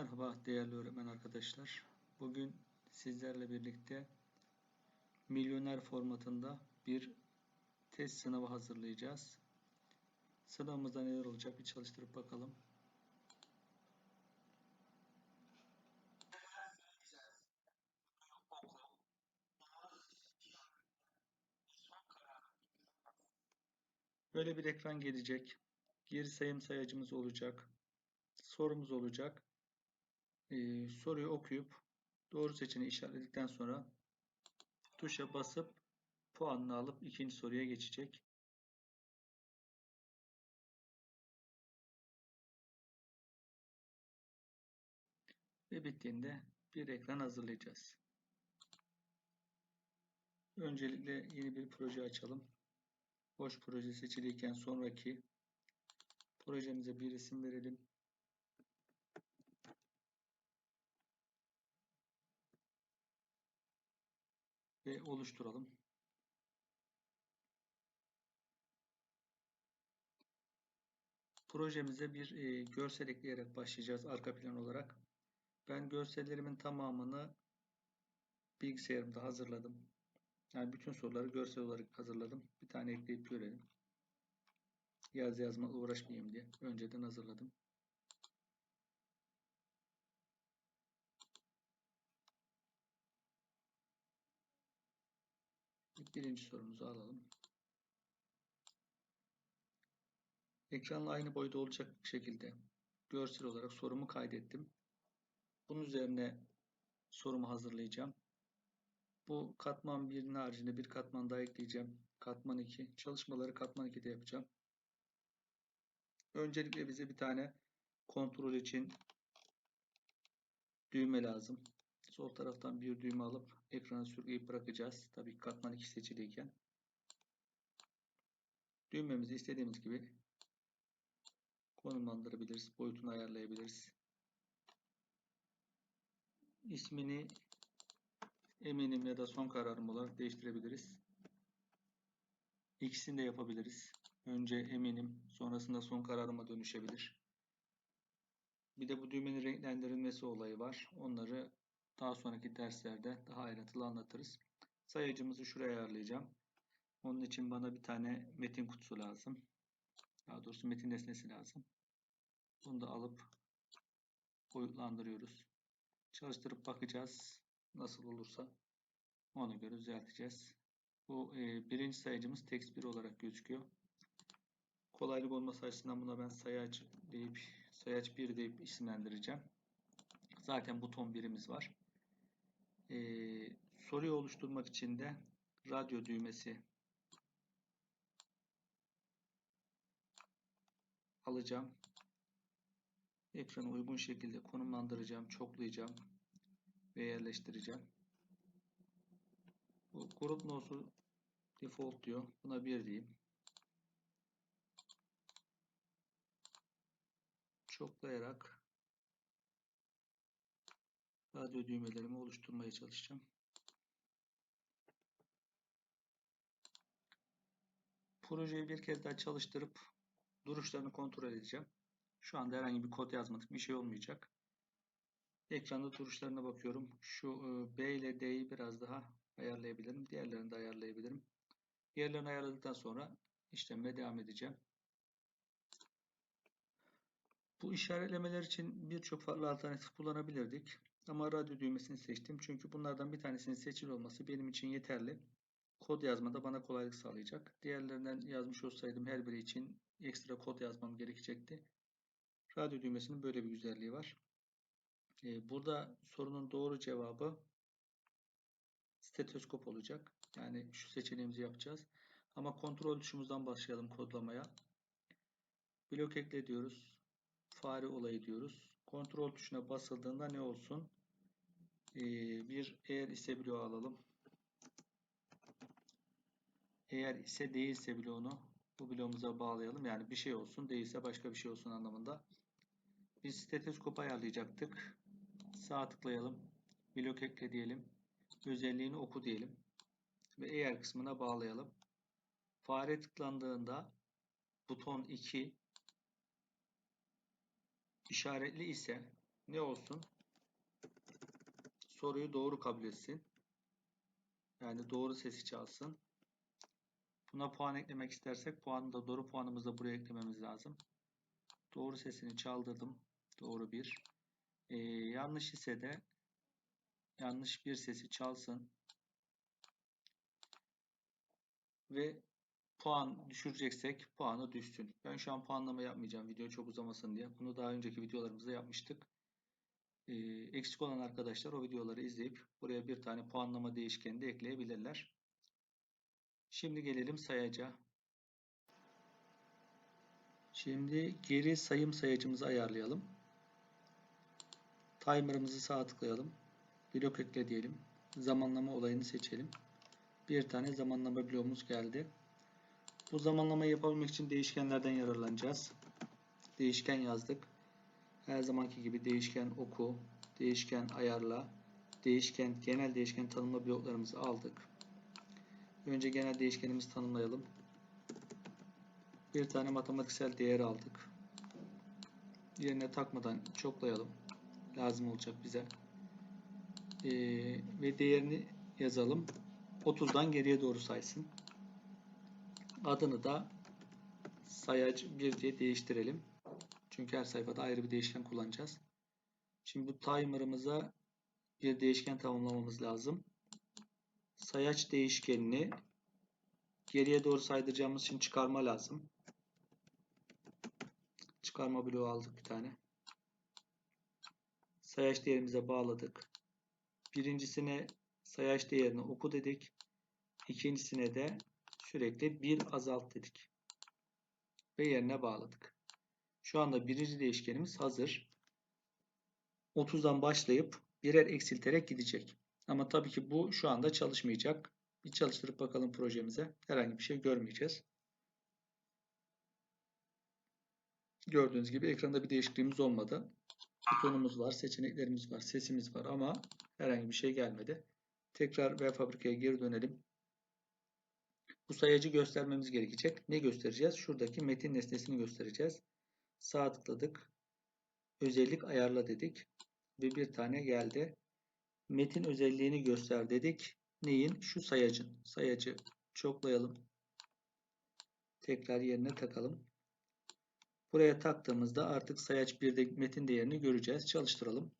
Merhaba değerli öğretmen arkadaşlar. Bugün sizlerle birlikte milyoner formatında bir test sınavı hazırlayacağız. Sınavımızda neler olacak bir çalıştırıp bakalım. Böyle bir ekran gelecek. Geri sayım sayacımız olacak. Sorumuz olacak. Ee, soruyu okuyup doğru seçeneği işaretledikten sonra tuşa basıp puanını alıp ikinci soruya geçecek. Ve bittiğinde bir ekran hazırlayacağız. Öncelikle yeni bir proje açalım. Boş proje seçiliyken sonraki projemize bir isim verelim. Ve oluşturalım. Projemize bir e, görsel ekleyerek başlayacağız arka plan olarak. Ben görsellerimin tamamını bilgisayarımda hazırladım. Yani bütün soruları görsel olarak hazırladım. Bir tane ekleyip görelim. Yaz yazmakla uğraşmayayım diye önceden hazırladım. Birinci sorumuzu alalım. Ekranla aynı boyda olacak şekilde görsel olarak sorumu kaydettim. Bunun üzerine sorumu hazırlayacağım. Bu katman 1'in haricinde bir katman daha ekleyeceğim. Katman 2. Çalışmaları katman 2'de yapacağım. Öncelikle bize bir tane kontrol için düğme lazım. Sol taraftan bir düğme alıp ekrana sürükleyip bırakacağız. Tabii katman 2 seçiliyken. Düğmemizi istediğimiz gibi konumlandırabiliriz. Boyutunu ayarlayabiliriz. İsmini eminim ya da son kararım olarak değiştirebiliriz. İkisini de yapabiliriz. Önce eminim, sonrasında son kararıma dönüşebilir. Bir de bu düğmenin renklendirilmesi olayı var. Onları daha sonraki derslerde daha ayrıntılı anlatırız. Sayacımızı şuraya ayarlayacağım. Onun için bana bir tane metin kutusu lazım. Daha doğrusu metin nesnesi lazım. Bunu da alıp boyutlandırıyoruz. Çalıştırıp bakacağız. Nasıl olursa ona göre düzelteceğiz. Bu e, birinci sayacımız text 1 olarak gözüküyor. Kolaylık olması açısından buna ben sayaç deyip sayaç 1 deyip isimlendireceğim. Zaten buton birimiz var. Ee, soruyu oluşturmak için de radyo düğmesi alacağım. Ekranı uygun şekilde konumlandıracağım, çoklayacağım ve yerleştireceğim. Bu grup nosu default diyor. Buna 1 diyeyim. Çoklayarak radyo düğmelerimi oluşturmaya çalışacağım. Projeyi bir kez daha çalıştırıp duruşlarını kontrol edeceğim. Şu anda herhangi bir kod yazmadık. Bir şey olmayacak. Ekranda duruşlarına bakıyorum. Şu e, B ile D'yi biraz daha ayarlayabilirim. Diğerlerini de ayarlayabilirim. Diğerlerini ayarladıktan sonra işlemle devam edeceğim. Bu işaretlemeler için birçok farklı alternatif kullanabilirdik. Ama radyo düğmesini seçtim. Çünkü bunlardan bir tanesinin seçili olması benim için yeterli. Kod yazmada bana kolaylık sağlayacak. Diğerlerinden yazmış olsaydım her biri için ekstra kod yazmam gerekecekti. Radyo düğmesinin böyle bir güzelliği var. Ee, burada sorunun doğru cevabı stetoskop olacak. Yani şu seçeneğimizi yapacağız. Ama kontrol tuşumuzdan başlayalım kodlamaya. Blok ekle diyoruz. Fare olayı diyoruz. Kontrol tuşuna basıldığında ne olsun? Ee, bir eğer ise bloğu alalım. Eğer ise değilse bloğunu bu bloğumuza bağlayalım. Yani bir şey olsun değilse başka bir şey olsun anlamında. Biz stetoskop ayarlayacaktık. Sağ tıklayalım. Blok ekle diyelim. Özelliğini oku diyelim. Ve eğer kısmına bağlayalım. Fare tıklandığında buton 2 işaretli ise ne olsun? Soruyu doğru kabul etsin. Yani doğru sesi çalsın. Buna puan eklemek istersek puanı da doğru puanımızı da buraya eklememiz lazım. Doğru sesini çaldırdım. Doğru bir. Ee, yanlış ise de yanlış bir sesi çalsın. Ve puan düşüreceksek puanı düşsün. Ben şu an puanlama yapmayacağım video çok uzamasın diye. Bunu daha önceki videolarımızda yapmıştık. Ee, eksik olan arkadaşlar o videoları izleyip buraya bir tane puanlama değişkeni de ekleyebilirler. Şimdi gelelim sayaca. Şimdi geri sayım sayacımızı ayarlayalım. Timer'ımızı sağ tıklayalım. Blok ekle diyelim. Zamanlama olayını seçelim. Bir tane zamanlama bloğumuz geldi. Bu zamanlamayı yapabilmek için değişkenlerden yararlanacağız. Değişken yazdık. Her zamanki gibi değişken oku, değişken ayarla, değişken genel değişken tanımla bloklarımızı aldık. Önce genel değişkenimizi tanımlayalım. Bir tane matematiksel değer aldık. Yerine takmadan çoklayalım. Lazım olacak bize. Ee, ve değerini yazalım. 30'dan geriye doğru saysın. Adını da sayaç 1 diye değiştirelim. Çünkü her sayfada ayrı bir değişken kullanacağız. Şimdi bu timer'ımıza bir değişken tamamlamamız lazım. Sayaç değişkenini geriye doğru saydıracağımız için çıkarma lazım. Çıkarma bloğu aldık bir tane. Sayaç değerimize bağladık. Birincisine sayaç değerini oku dedik. İkincisine de sürekli bir azalt dedik. Ve yerine bağladık. Şu anda birinci değişkenimiz hazır. 30'dan başlayıp birer eksilterek gidecek. Ama tabii ki bu şu anda çalışmayacak. Bir çalıştırıp bakalım projemize. Herhangi bir şey görmeyeceğiz. Gördüğünüz gibi ekranda bir değişikliğimiz olmadı. Butonumuz var, seçeneklerimiz var, sesimiz var ama herhangi bir şey gelmedi. Tekrar web fabrikaya geri dönelim. Bu sayacı göstermemiz gerekecek. Ne göstereceğiz? Şuradaki metin nesnesini göstereceğiz. Sağ tıkladık. Özellik ayarla dedik. Ve bir tane geldi. Metin özelliğini göster dedik. Neyin? Şu sayacın. Sayacı çoklayalım. Tekrar yerine takalım. Buraya taktığımızda artık sayaç 1'de metin değerini göreceğiz. Çalıştıralım.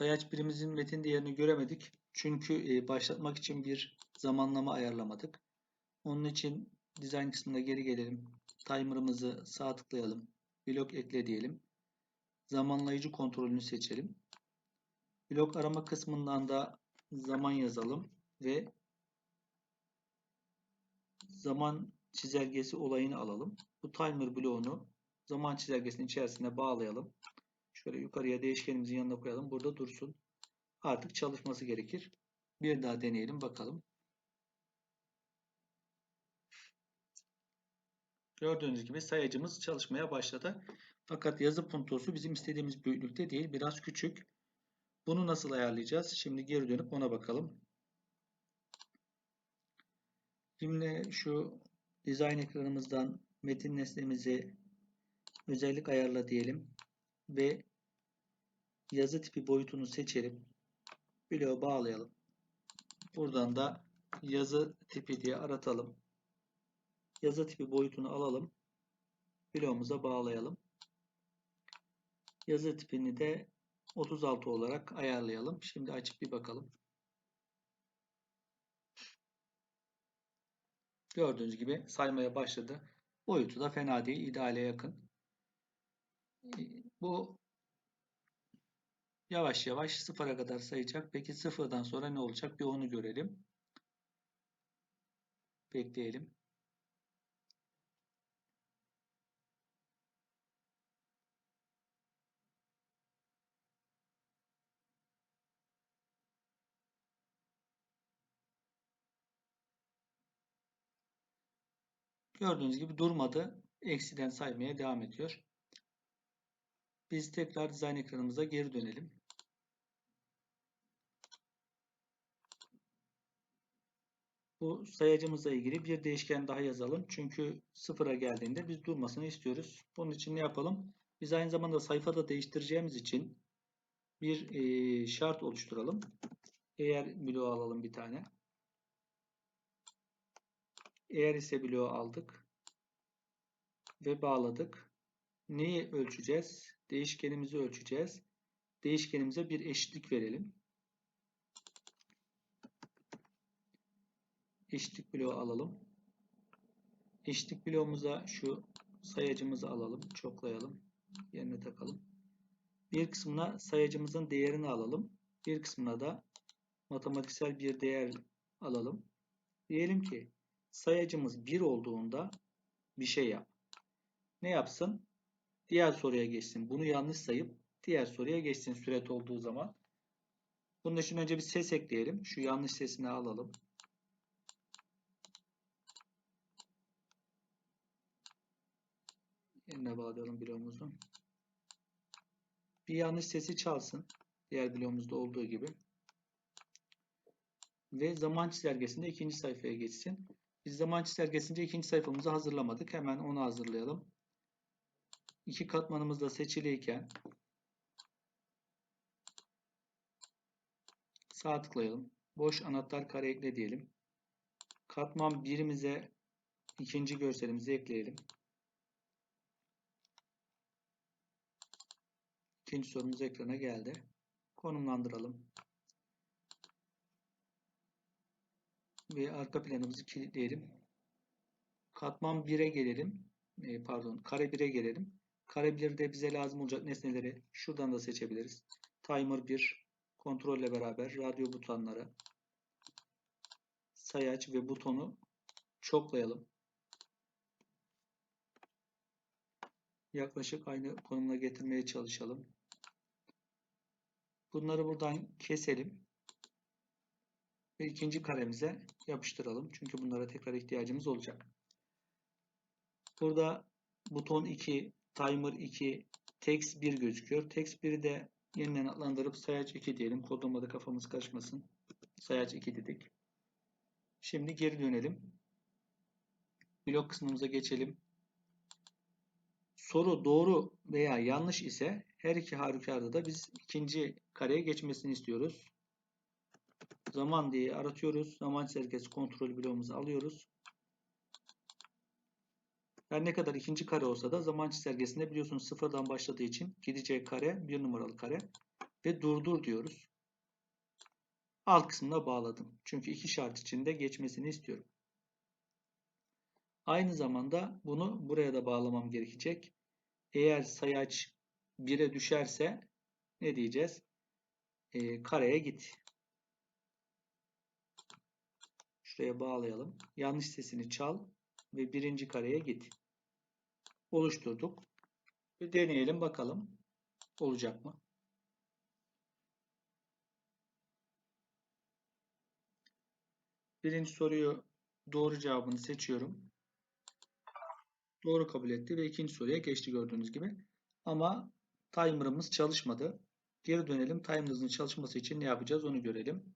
Sayaç birimizin metin değerini göremedik. Çünkü e, başlatmak için bir zamanlama ayarlamadık. Onun için dizayn kısmına geri gelelim. Timer'ımızı sağ tıklayalım. Blok ekle diyelim. Zamanlayıcı kontrolünü seçelim. Blok arama kısmından da zaman yazalım ve zaman çizelgesi olayını alalım. Bu timer bloğunu zaman çizelgesinin içerisine bağlayalım. Şöyle yukarıya değişkenimizin yanına koyalım. Burada dursun. Artık çalışması gerekir. Bir daha deneyelim bakalım. Gördüğünüz gibi sayacımız çalışmaya başladı. Fakat yazı puntosu bizim istediğimiz büyüklükte değil. Biraz küçük. Bunu nasıl ayarlayacağız? Şimdi geri dönüp ona bakalım. Şimdi şu dizayn ekranımızdan metin nesnemizi özellik ayarla diyelim ve yazı tipi boyutunu seçelim. Bloğu bağlayalım. Buradan da yazı tipi diye aratalım. Yazı tipi boyutunu alalım. Bloğumuza bağlayalım. Yazı tipini de 36 olarak ayarlayalım. Şimdi açıp bir bakalım. Gördüğünüz gibi saymaya başladı. Boyutu da fena değil. ideale yakın. Bu yavaş yavaş sıfıra kadar sayacak. Peki sıfırdan sonra ne olacak? Bir onu görelim. Bekleyelim. Gördüğünüz gibi durmadı. Eksiden saymaya devam ediyor. Biz tekrar dizayn ekranımıza geri dönelim. Bu sayacımızla ilgili bir değişken daha yazalım. Çünkü sıfıra geldiğinde biz durmasını istiyoruz. Bunun için ne yapalım? Biz aynı zamanda sayfada değiştireceğimiz için bir e, şart oluşturalım. Eğer bloğu alalım bir tane. Eğer ise bloğu aldık ve bağladık. Neyi ölçeceğiz? Değişkenimizi ölçeceğiz. Değişkenimize bir eşitlik verelim. Eşitlik bloğu alalım. Eşitlik bloğumuza şu sayacımızı alalım. Çoklayalım. Yerine takalım. Bir kısmına sayacımızın değerini alalım. Bir kısmına da matematiksel bir değer alalım. Diyelim ki sayacımız 1 olduğunda bir şey yap. Ne yapsın? Diğer soruya geçsin. Bunu yanlış sayıp diğer soruya geçsin süret olduğu zaman. Bunun için önce bir ses ekleyelim. Şu yanlış sesini alalım. Yerine bağlayalım bloğumuzu. Bir yanlış sesi çalsın. Diğer bloğumuzda olduğu gibi. Ve zaman çizelgesinde ikinci sayfaya geçsin. Biz zaman çizelgesinde ikinci sayfamızı hazırlamadık. Hemen onu hazırlayalım. İki katmanımız da seçiliyken sağ tıklayalım. Boş anahtar kare ekle diyelim. Katman birimize ikinci görselimizi ekleyelim. İkinci sorumuz ekrana geldi. Konumlandıralım. Ve arka planımızı kilitleyelim. Katman 1'e gelelim. E, pardon, kare 1'e gelelim. Kare 1'de bize lazım olacak nesneleri şuradan da seçebiliriz. Timer 1, kontrolle beraber radyo butonları, sayaç ve butonu çoklayalım. Yaklaşık aynı konumuna getirmeye çalışalım. Bunları buradan keselim. Ve ikinci karemize yapıştıralım. Çünkü bunlara tekrar ihtiyacımız olacak. Burada buton 2, timer 2, text 1 gözüküyor. Text 1'i de yeniden adlandırıp sayaç 2 diyelim. Kodlamada kafamız karışmasın. Sayaç 2 dedik. Şimdi geri dönelim. Blok kısmımıza geçelim. Soru doğru veya yanlış ise her iki halükarda da biz ikinci kareye geçmesini istiyoruz. Zaman diye aratıyoruz. Zaman çizelgesi kontrol bloğumuzu alıyoruz. Her ne kadar ikinci kare olsa da zaman çizelgesinde biliyorsunuz sıfırdan başladığı için gideceği kare bir numaralı kare ve durdur diyoruz. Alt kısmına bağladım. Çünkü iki şart içinde geçmesini istiyorum. Aynı zamanda bunu buraya da bağlamam gerekecek. Eğer sayaç 1'e düşerse ne diyeceğiz? E, kareye git. Şuraya bağlayalım. Yanlış sesini çal ve birinci kareye git. Oluşturduk. Bir deneyelim bakalım. Olacak mı? Birinci soruyu doğru cevabını seçiyorum. Doğru kabul etti ve ikinci soruya geçti gördüğünüz gibi. Ama timer'ımız çalışmadı. Geri dönelim. Timer'ımızın çalışması için ne yapacağız onu görelim.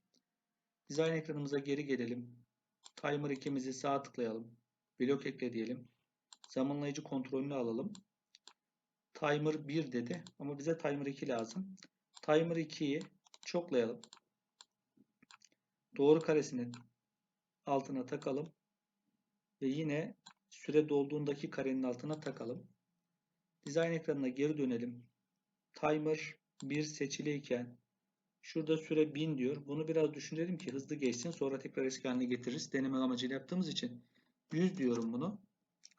Design ekranımıza geri gelelim. Timer 2'mizi sağ tıklayalım. Blok ekle diyelim. Zamanlayıcı kontrolünü alalım. Timer 1 dedi ama bize timer 2 lazım. Timer 2'yi çoklayalım. Doğru karesinin altına takalım. Ve yine süre dolduğundaki karenin altına takalım. Design ekranına geri dönelim. Timer 1 seçiliyken şurada süre 1000 diyor. Bunu biraz düşünelim ki hızlı geçsin. Sonra tekrar eski haline getiririz. Deneme amacıyla yaptığımız için 100 diyorum bunu.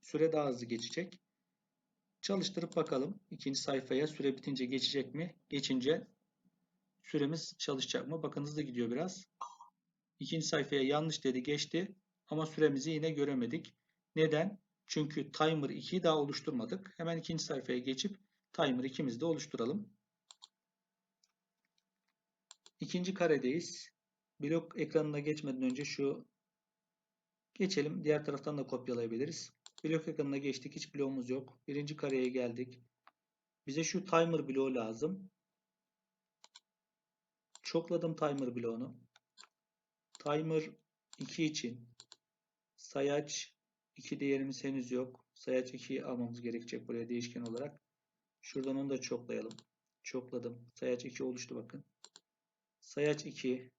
Süre daha hızlı geçecek. Çalıştırıp bakalım. ikinci sayfaya süre bitince geçecek mi? Geçince süremiz çalışacak mı? Bakın hızlı gidiyor biraz. İkinci sayfaya yanlış dedi geçti. Ama süremizi yine göremedik. Neden? Çünkü timer 2'yi daha oluşturmadık. Hemen ikinci sayfaya geçip timer 2'mizi de oluşturalım. İkinci karedeyiz. Blok ekranına geçmeden önce şu geçelim. Diğer taraftan da kopyalayabiliriz. Blok ekranına geçtik. Hiç bloğumuz yok. Birinci kareye geldik. Bize şu timer bloğu lazım. Çokladım timer bloğunu. Timer 2 için Sayaç 2 değerimiz henüz yok. Sayaç 2'yi almamız gerekecek buraya değişken olarak. Şuradan onu da çoklayalım. Çokladım. Sayaç 2 oluştu bakın. Sayaç 2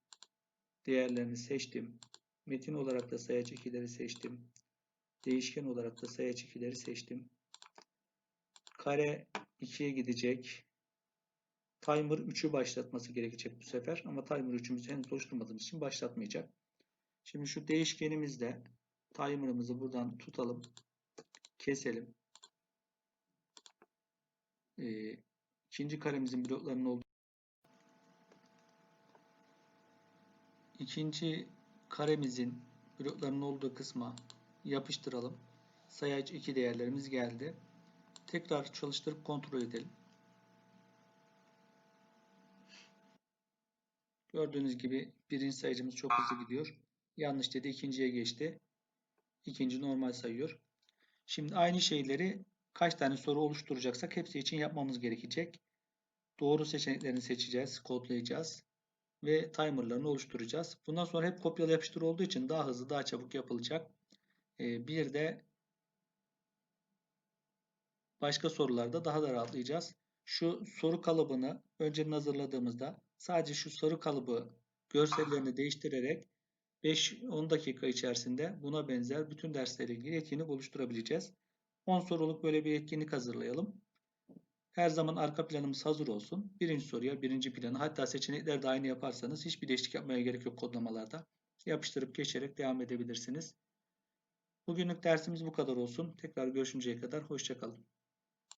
değerlerini seçtim. Metin olarak da sayaç 2'leri seçtim. Değişken olarak da sayaç 2'leri seçtim. Kare 2'ye gidecek. Timer 3'ü başlatması gerekecek bu sefer. Ama timer 3'ümüzü henüz oluşturmadığımız için başlatmayacak. Şimdi şu değişkenimizde timer'ımızı buradan tutalım. Keselim. Ee, ikinci karemizin bloklarının olduğu ikinci karemizin bloklarının olduğu kısma yapıştıralım. Sayaç 2 değerlerimiz geldi. Tekrar çalıştırıp kontrol edelim. Gördüğünüz gibi birinci sayıcımız çok hızlı gidiyor. Yanlış dedi ikinciye geçti. İkinci normal sayıyor. Şimdi aynı şeyleri kaç tane soru oluşturacaksak hepsi için yapmamız gerekecek. Doğru seçeneklerini seçeceğiz, kodlayacağız ve timerlarını oluşturacağız. Bundan sonra hep kopyala yapıştır olduğu için daha hızlı, daha çabuk yapılacak. Ee, bir de başka sorularda daha da rahatlayacağız. Şu soru kalıbını önceden hazırladığımızda sadece şu soru kalıbı görsellerini değiştirerek 5-10 dakika içerisinde buna benzer bütün derslerle ilgili etkinlik oluşturabileceğiz. 10 soruluk böyle bir etkinlik hazırlayalım. Her zaman arka planımız hazır olsun. Birinci soruya birinci planı hatta seçenekler de aynı yaparsanız hiçbir değişiklik yapmaya gerek yok kodlamalarda. Yapıştırıp geçerek devam edebilirsiniz. Bugünlük dersimiz bu kadar olsun. Tekrar görüşünceye kadar hoşçakalın.